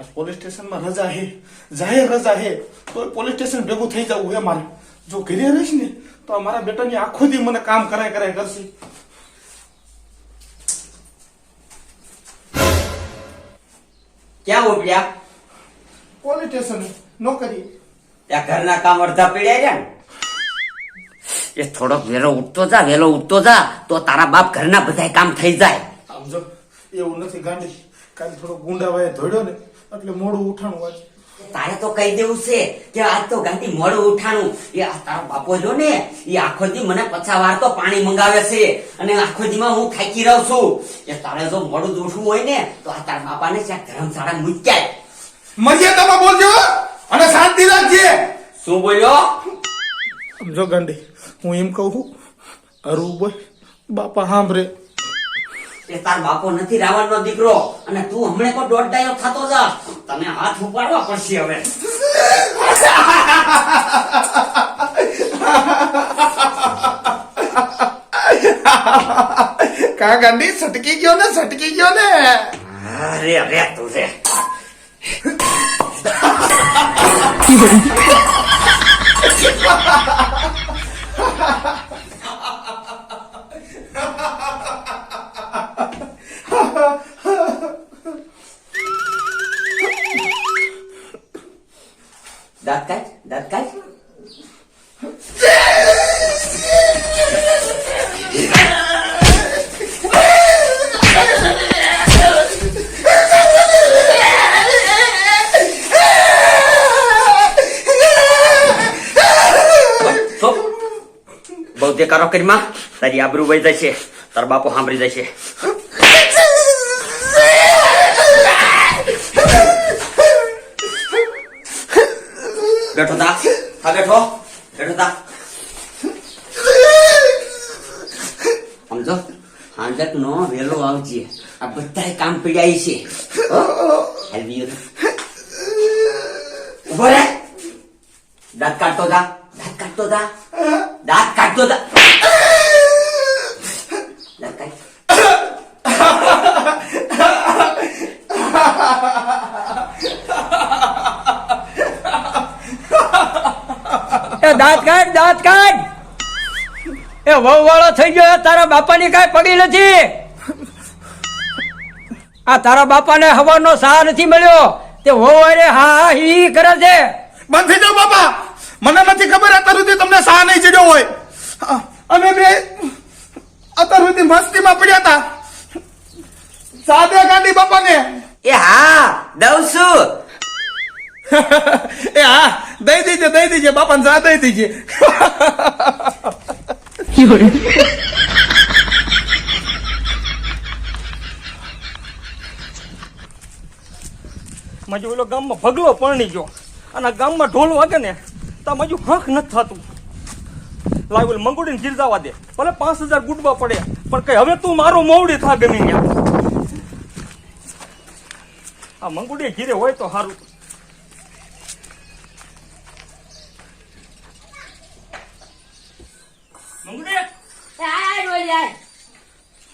આજ પોલીસ સ્ટેશનમાં રજા હે જાહેર રજા હે તો પોલીસ સ્ટેશન ભેગું થઈ જવું હે મારે જો ઘરે રહીશ ને તો મારા બેટાની આખો દી મને કામ કરાય કરાય કરશે ક્યાં ઉપડ્યા પોલીસ સ્ટેશન નોકરી ત્યાં ઘરના કામ અડધા પીડ્યા ગયા ને એ થોડોક વેલો ઉઠતો જા વેલો ઉઠતો જા તો તારા બાપ ઘરના બધા કામ થઈ જાય. સમજો એવું નથી ગાંડી. કાલે થોડો ગુંડા વાય ધોડ્યો ને એટલે મોડું ઉઠાણું આજે તારે તો કહી દેવું છે કે આજ તો ગાંધી મોડું ઉઠાણું. એ આ તારો બાપો જો ને એ આખો દી મને પછા વાર તો પાણી મંગાવે છે અને આખો દીમાં હું થાકી રહું છું. એ તારે જો મોડું ઉઠવું હોય ને તો આ તારા બાપાને ત્યાં ધર્મશાળા મૂક્યાય મર્યાદામાં બોલજો અને શાંતિ રાખજે. શું બોલ્યો? સમજો ગાંધી હું એમ કહું છું અરુ બોય બાપા સાંભળે. એ તાર બાપો નથી રાવણનો દીકરો અને તું હમણે કો દોઢ ડાયો ખાતો જા. તને હાથ ઉપાડવા પડશે હવે. કા ગાંડી સટકી ગયો ને સટકી ગયો ને? અરે અરે તું રે. દેકારો કરી માં તારી આબરૂ વહી જશે. તાર બાપો સાંભળી જશે. બેઠો તા. હા, બેઠો. બેઠો તા. સમજો? હાંડક નો વેલો આવજે. આ બધા કામ પીડાય છે? હાલવી ઊભો રે દાંત કાઢતો તા દાંત કાઢતો તા દાંત કાઢતો તા દાંત કાઢ એ દાંત કાઢ દાંત કાઢ. એ વહુ વાળો થઈ ગયો તારા બાપાની કાંઈ પડી નથી. આ તારા બાપાને હવાનો સાહ નથી મળ્યો. તે વહુ અરે હા હા કરે છે. બંધ થઈ જાઓ બાપા. મને નથી ખબર અત્યાર સુધી તમને સાહ નહીં ચડ્યો હોય. અને અમે બે અત્યાર સુધી મસ્તીમાં પડ્યા હતા. સાદે ગાંડી બાપાને. એ હા દઉં છું. એ, હા, દઈ દીજે દઈ દીજે, બાપાને સા દઈ દીજે. મજુ ઓલો ગામમાં ભગલો પરણી ગયો. અને ગામમાં ઢોલ વાગે ને, તો મજુ હંખ નથી થતું. લાવ ઓલી મંગુડીને ગીર દે. ભલે પાંચ હજાર ગુટબા પડે, પણ કઈ હવે તું મારો મોવડી થા ગમી ગયા આ મંગુડી ઘીરે હોય તો સારું મંગુડી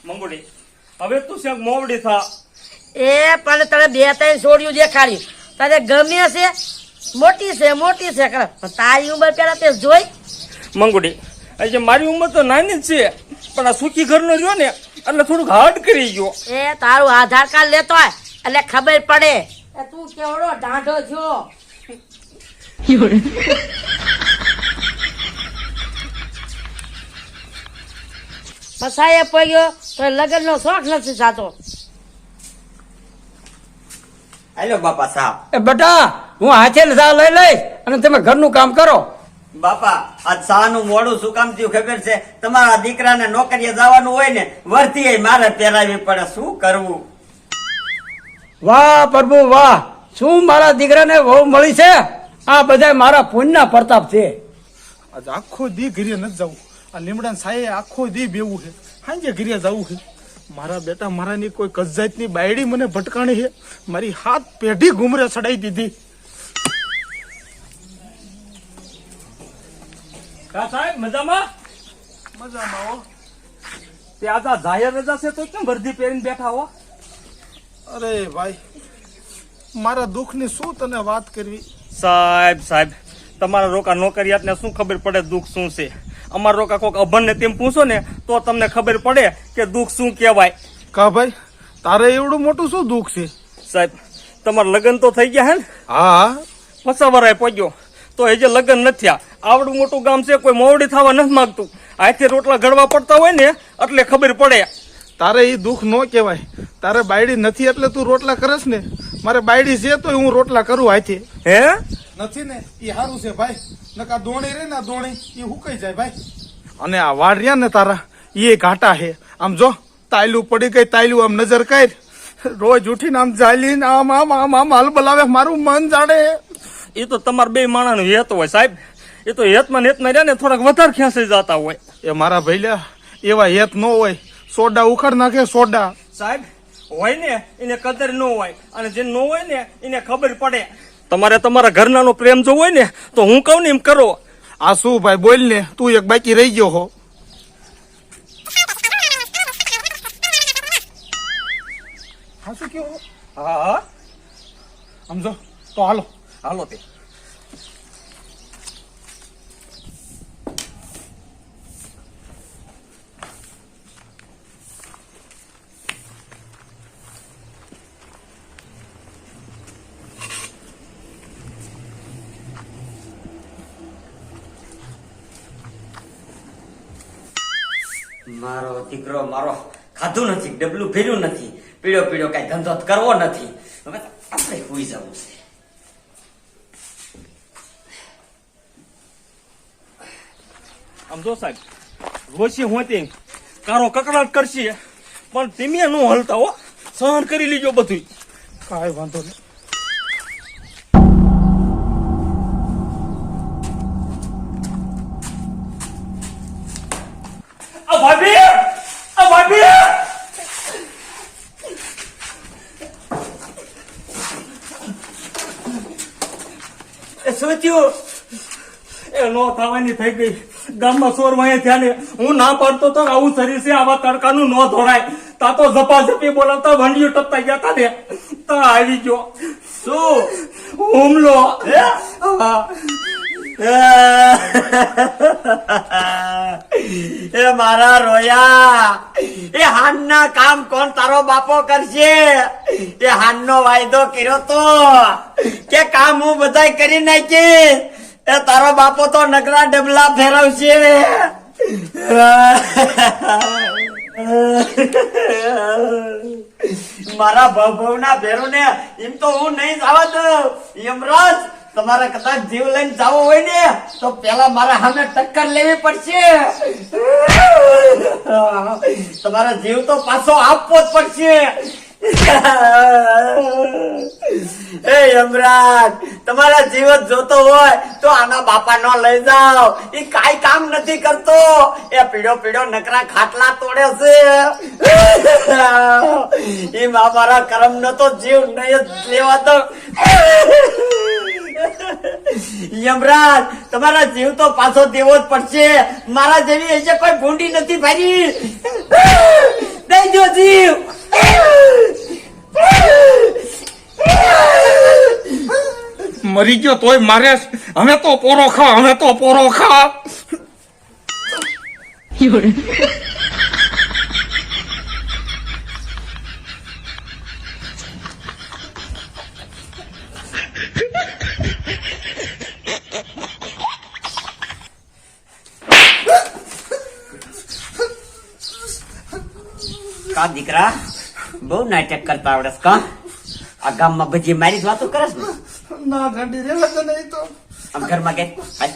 મંગુડી હવે તું શેક મોવડી થા? એ પણ તને બે ત્રણ છોડ્યું ખાલી તને ગમે છે? મોટી છે મોટી છે. પણ તારી ઉંમર પેલા તે જોઈ. મંગુડી આજે મારી ઉંમર તો નાની જ છે પણ આ સુખી ઘરનો રહ્યો ને એટલે થોડુંક હાર્ડ કરી ગયો. એ તારું આધાર કાર્ડ લેતો હોય એટલે ખબર પડે. તું કેવડો ઢાંઢો છો? પસાએ પડ્યો તો લગ્ન નો શોખ નથી થતો. હાલો બાપા સાહેબ. એ બેટા હું હાથે સા લઈ લઈશ અને તમે ઘરનું કામ કરો. બાપા આજ સાનું મોડું શું કામ થયું ખબર છે? તમારા દીકરાને નોકરીએ જવાનું હોય ને વર્તી મારે પહેરાવી પડે શું કરવું? વાહ પ્રભુ વાહ. શું મારા દીકરાને વહુ મળી છે? આ બધા મારા પુણ્યના પ્રતાપ છે. આજ આખો દી નથી જવું આ લીમડા સાયે આખો દી બેવું છે. હાંજે ઘરે જવું છે. મારા બેટા મારાની કોઈ કજાતની બાયડી મને ભટકાણી છે. મારી હાથ પેઢી ગુમરે ચડાઈ દીધી. કા સાહેબ મજામાં? મજામાં આવો તે આજા જાહેર રજા છે તો કેમ વર્દી પહેરીને બેઠા હો? અરે ભાઈ મારા દુઃખની શું તને વાત કરવી? સાહેબ સાહેબ તમારા રોકા નોકરિયાતને શું ખબર પડે દુઃખ શું છે? અમારા રોકા કોક અભણને તેમ પૂછો ને તો તમને ખબર પડે કે દુઃખ શું કહેવાય. કા ભાઈ તારે એવડું મોટું શું દુઃખ છે? સાહેબ તમારા લગ્ન તો થઈ ગયા હે ને? હા. ફસાવરાય પહોંચ્યો તો એ જે લગ્ન નથી થયા આવડું મોટું ગામ છે કોઈ મોવડી થવા નથી માંગતું. આથી રોટલા ઘડવા પડતા હોય ને એટલે ખબર પડે. તારે એ દુઃખ ન કહેવાય. તારે બાયડી નથી એટલે તું રોટલા કરસ ને. મારે બાયડી છે તો હું રોટલા કરું આથી હે? નથી ને એ સારું છે ભાઈ. નકા દોણી રે ના દોણી એ હુકાઈ જાય ભાઈ. અને આ વાડ રહ્યા ને તારા એ ઘાટા હે આમ જો તાયલું પડી ગઈ તાયલું આમ નજર કર રોજ ઉઠીને આમ જાલીને આમ આમ આમ આમ હાલ બોલાવે મારું મન જાણે. એ તો તમારા બે માણાનો હેત હોય સાહેબ. એ તો હેતમાં ને હેતમાં રહ્યા ને થોડાક વધારે ખેંચાઈ જતા હોય. એ મારા ભૈલા એવા હેત ન હોય. સોડા ઉખાડ નાખે સોડા. સાહેબ હોય ને એને કદર ન હોય. અને જે ન હોય ને એને ખબર પડે. તમારે તમારા ઘરનાનો પ્રેમ જોવો હોય ને તો હું કહું ને એમ કરો. આ શું ભાઈ બોલ ને તું એક બાકી રહી ગયો હો. હા શું કેવો? હા હા. સમજો તો હાલો. હાલો તે. મારો દીકરો મારો ખાધું નથી, ડબલું ભર્યું નથી, પીળો પીળો કઈ ધંધો કરવો નથી. હવે આપણે હોઈ જવું છે. આમ જો સાહેબ રોશી હું તે કારો કકડાટ કરશે, પણ ધીમે ન હલતા હો. સહન કરી લીજો બધું કાંઈ વાંધો નહીં. ભાભી આ ભાભી એ નો થવાની થઈ ગઈ. ગામમાં સોર વાંહે થયા ને હું ના પાડતો તો આવું શરીર છે આવા તડકાનું ન ધોરાય. તા તો ઝપાઝપી બોલાવતા ભંડિયું ટપતા ગયા તા ને. તા આવી ગયો. શું? હુમલો. હા. એ મારા રોયા. એ હાનના કામ કોણ તારો બાપો કરશે? એ હાનનો વાયદો કર્યો તો. કે કામ હું બધાય કરી નાખી એ તારો બાપો તો નકરા ડબલા ફેરવશે. મારા ભવના ભેરો ને એમ તો હું નહીં જવા દઉં. યમરાજ તમારે કદાચ જીવ લઈને જવો હોય ને, તો પેલા મારા સામે ટક્કર લેવી પડશે. તમારો જીવ તો પાછો આપવો જ પડશે. એ યમરાજ, તમારા જીવ જોતો હોય, તો આના બાપા નો લઈ જાઓ. એ કાઈ કામ નથી કરતો. એ પીડો પીડો નકરા ખાટલા તોડે છે. એ મારા કરમ નો તો જીવ નહીં જ લેવા દો યમરાજ તમારા જીવ તો પાછો દેવો જ પડશે. મારા જેવી હશે કોઈ ભૂંડી નથી ભાઈ. દઈ જો જીવ. મરી ગયો તોય મારે હવે તો પોરો ખા હવે તો પોરો ખા. કા દીકરા? બહુ નાટક કરતા આવડસ કા? આ ગામમાં ભજી મારી જ વાતો કરસ ને? ના ગાંડી રેવા દે નહીં તો. આમ ઘરમાં ગેર હાલ,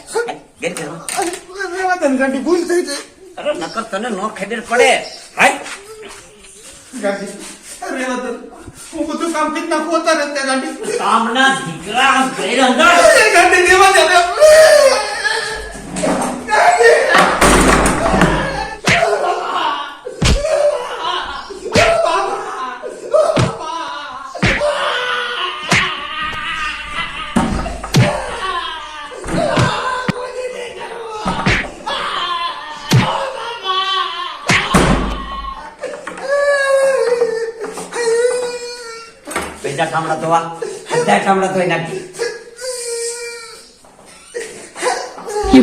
ઘરમાં રેવા ભૂલ થઈ જાય અરે નકર તને નો ખેડેર પડે. હાય ગાંડી રેવા દે. હું બધું કામ કરી નાખું અત્યારે તે કામના દીકરા ઘેર અંદર એ રેવા દે এটা কামড়া দোয়া এটা কামড়া দোয়া নাকি? কি